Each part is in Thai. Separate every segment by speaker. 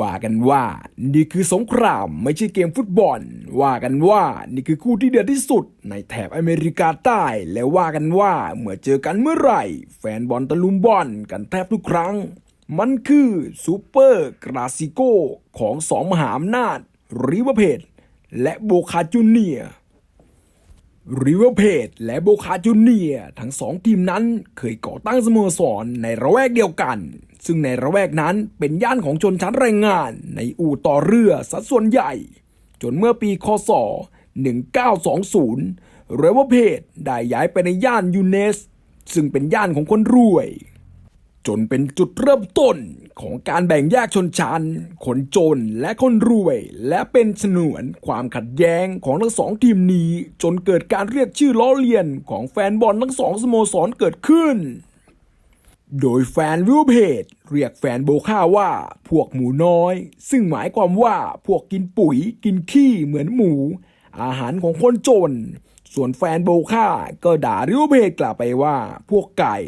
Speaker 1: ว่ากันว่า นี่คือสงครามไม่ใช่เกมฟุตบอล ว่ากันว่านี่คือคู่ที่เดือดที่สุด ในแถบอเมริกาใต้ และว่ากันว่าเมื่อเจอกันเมื่อไหร่ แฟนบอลตะลุมบอลกันแทบทุกครั้ง มันคือซูเปอร์กราซิโกของสองมหาอำนาจริเวอร์เพดและโบคาจูเนียริเวอร์เพดและโบคาจูเนียทั้งสองทีมนั้นเคยก่อตั้งสโมสรในระแวกเดียวกัน ซึ่งในระแวกนั้นเป็นย่านของชนชั้นแรงงานในอู่ต่อเรือสัดส่วนใหญ่ จนเมื่อปีคศ 1920เรเวอร์เพดได้ย้ายไปในย่านยูเนส ซึ่งเป็นย่านของคนรวย จนเป็นจุดเริ่มต้นของการแบ่งแยกชนชั้น คนจนและคนรวย และเป็นฉนวนความขัดแย้งของทั้งสองทีมนี้ จนเกิดการเรียกชื่อล้อเลียนของแฟนบอลทั้งสองสโมสรเกิดขึ้น โดยแฟนวิวเพจเรียกแฟนโบค่าว่า พวกหมูน้อย ซึ่งหมายความว่าพวกกินปุ๋ยกินขี้เหมือนหมู อาหารของคนจน ส่วนแฟนโบค่าก็ด่าริวเพจกลับไปว่า พวกไก่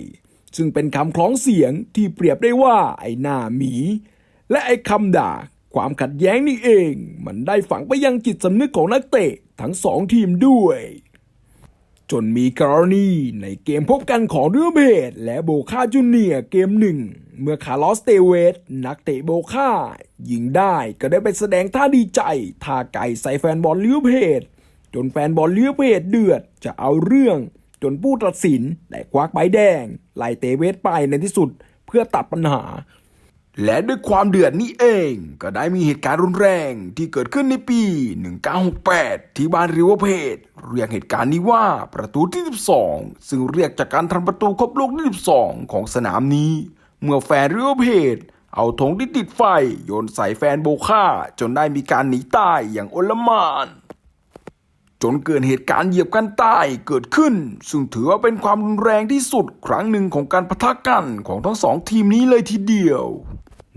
Speaker 1: ซึ่งเป็นคำคล้องเสียงที่เปรียบได้ว่าไอ้หน้าหมี และไอ้คำด่า ความขัดแย้งนี่เอง มันได้ฝังไปยังจิตสำนึกของนักเตะทั้งสองทีมด้วย จนมีกรณีในเกมพบกันของเรือเบดและโบคาจูเนียเกมหนึ่ง เมื่อคาร์ลอสเตเวสนักเตะโบคายิงได้ก็ได้ไปแสดงท่าดีใจท่าไก่ใส่แฟนบอลเรือเบดจนแฟนบอลเรือเบดเดือดจะเอาเรื่อง จนผู้ตัดสินได้ควักใบแดงไล่เตเวสไปในที่สุดเพื่อตัดปัญหา และด้วยความเดือดนี้เอง ก็ได้มีเหตุการณ์รุนแรงที่เกิดขึ้นในปี 1968 ที่บ้านริวเพจเรียกเหตุการณ์นี้ว่าประตูที่ 12 ซึ่งเรียกจากการทำประตูครบลูกที่ 12 ของสนามนี้ เมื่อแฟนริวเพจเอาธงที่ติดไฟโยนใส่แฟนโบค่าจนได้มีการหนีตายอย่างโอลมาน จนเกิดเหตุการณ์เหยียบกันตายเกิดขึ้น ซึ่งถือว่าเป็นความรุนแรงที่สุดครั้งหนึ่งของการปะทะกันของทั้งสองทีมนี้เลยทีเดียว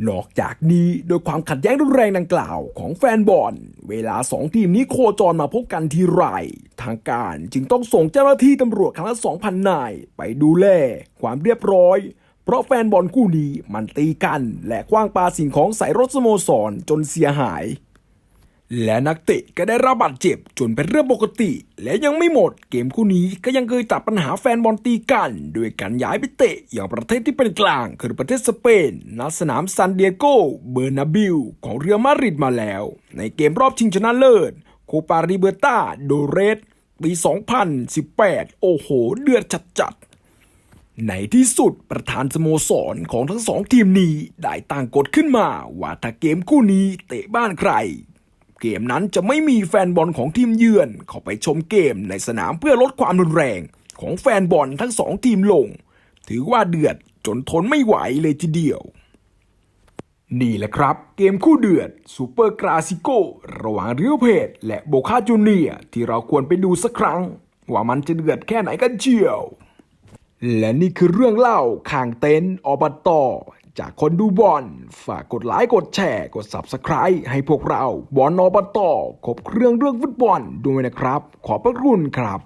Speaker 1: นอกจากนี้โดยความขัดแย้งรุนแรงดังกล่าวของแฟนบอล เวลาสองทีมนี้โคจรมาพบกันทีไรทางการจึงต้องส่งเจ้าหน้าที่ตำรวจคณะสองพันนาย ไปดูแลความเรียบร้อย เพราะแฟนบอลคู่นี้มันตีกัน และคว้างปาสิ่งของใส่รถสโมสรจนเสียหาย และนักเตะก็ได้รับบาดเจ็บจนเป็นเรื่องปกติ และยังไม่หมดเกมคู่นี้ก็ยังเคยตัดปัญหาแฟนบอลตีกัน โดยการย้ายไปเตะอย่างประเทศที่เป็นกลาง คือประเทศสเปนณสนามซานเดียโกเบอร์นาบิลของเรอัลมาริดมาแล้ว ในเกมรอบชิงชนะเลิศโคปาริเบอร์ตาโดเรสปี 2018 โอ้โห เดือดจัดๆในที่สุดประธานสโมสรของทั้งสองทีมนี้ได้ตั้งกฎขึ้นมาว่าถ้าเกมคู่นี้เตะบ้านใคร เกมนั้นจะไม่มีแฟนบอลของทีมเยือน เข้าไปชมเกมในสนามเพื่อลดความรุนแรงของแฟนบอลทั้งสองทีมลง ถือว่าเดือดจนทนไม่ไหวเลยทีเดียว นี่แหละครับ เกมคู่เดือดซูเปอร์กราซิโกระหว่างเรียวเพจและโบคาจูเนียที่เราควรไปดูสักครั้ง ว่ามันจะเดือดแค่ไหนกันเชียว และนี่คือเรื่องเล่าข้างเต็นท์อบต จากคนดูบอล ฝากกดไลค์กดแชร์ กด Subscribe ให้พวกเราบอลนอปตครบเครื่องเรื่องฟุตบอลด้วยนะครับ ขอบพระคุณครับ